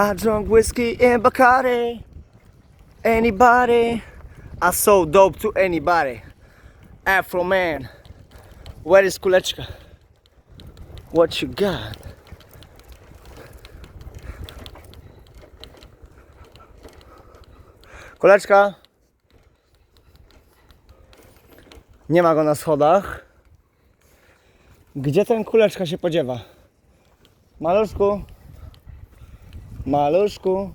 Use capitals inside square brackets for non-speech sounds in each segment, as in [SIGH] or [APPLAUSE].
I drunk whiskey and Bacardi. Anybody? I so dope to anybody. Afro man. Where is kuleczka? What you got? Kuleczka. Nie ma go na schodach. Gdzie ten kuleczka się podziewa? Maluszku. Maluszku.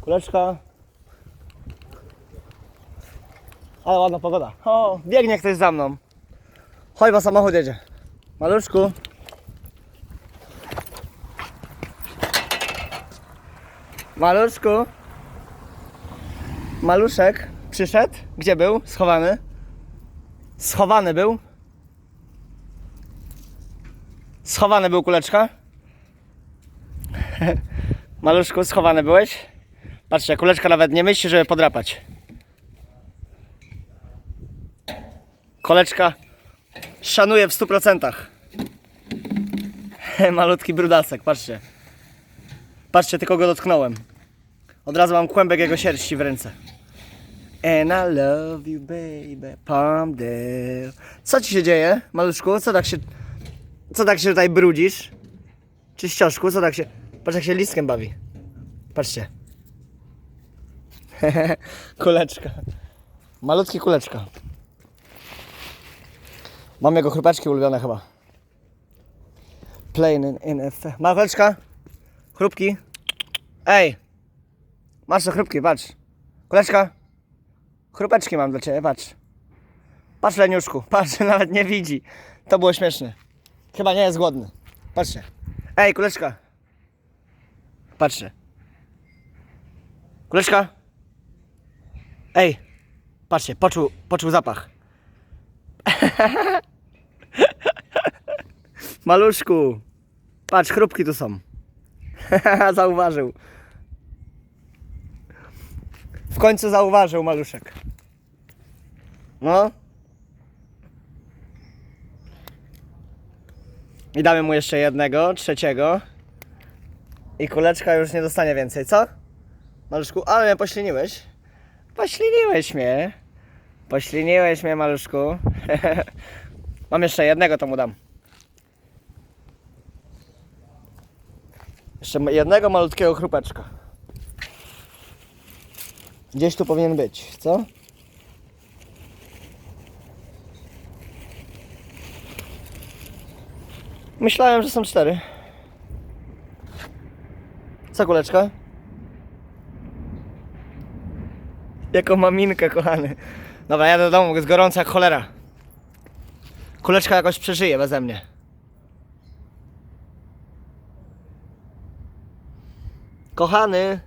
Kuleczka. Ale ładna pogoda. O, biegnie ktoś za mną. Bo samochód jedzie. Maluszku. Maluszku. Maluszek przyszedł. Gdzie był? Schowany. Schowany był. Schowany był kuleczka. [LAUGHS] Maluszku, schowany byłeś. Patrzcie, kuleczka nawet nie myśli, żeby podrapać. Koleczka szanuje w 100%. [LAUGHS] Malutki brudasek, patrzcie. Patrzcie, tylko go dotknąłem. Od razu mam kłębek jego sierści w ręce. And I love you, baby, Palmdale. Co ci się dzieje, maluszku? Co tak się... Co tak się tutaj brudzisz? Czyścioszku, co tak się... Patrz jak się listkiem bawi. Patrzcie. [LAUGHS] kuleczka. Malutki kuleczka. Mam jego chrupeczki ulubione chyba. Plain in, in F. Ma kuleczka? Chrupki? Ej! Masz te chrupki, patrz. Kuleczka? Chrupeczki mam dla ciebie, patrz. Patrz Leniuszku, [LAUGHS] patrz, nawet nie widzi. To było śmieszne. Chyba nie jest głodny. Patrzcie. Ej, kuleczka. Patrzcie. Kuleczka. Ej. Patrzcie, poczuł, poczuł zapach. [LAUGHS] Maluszku. Patrz, chrupki tu są. [LAUGHS] Zauważył. W końcu zauważył maluszek. No. I damy mu jeszcze jednego, trzeciego. I kuleczka już nie dostanie więcej, co? Maluszku, ale mnie pośliniłeś. Pośliniłeś mnie. Pośliniłeś mnie, maluszku. [LAUGHS] Mam jeszcze jednego, to mu dam. Jeszcze jednego malutkiego chrupeczka. Gdzieś tu powinien być, co? Myślałem, że są cztery. Co kuleczka? Jaką maminkę, kochany. Dobra, jadę do domu, jest gorąco jak cholera. Kuleczka jakoś przeżyje beze mnie. Kochany.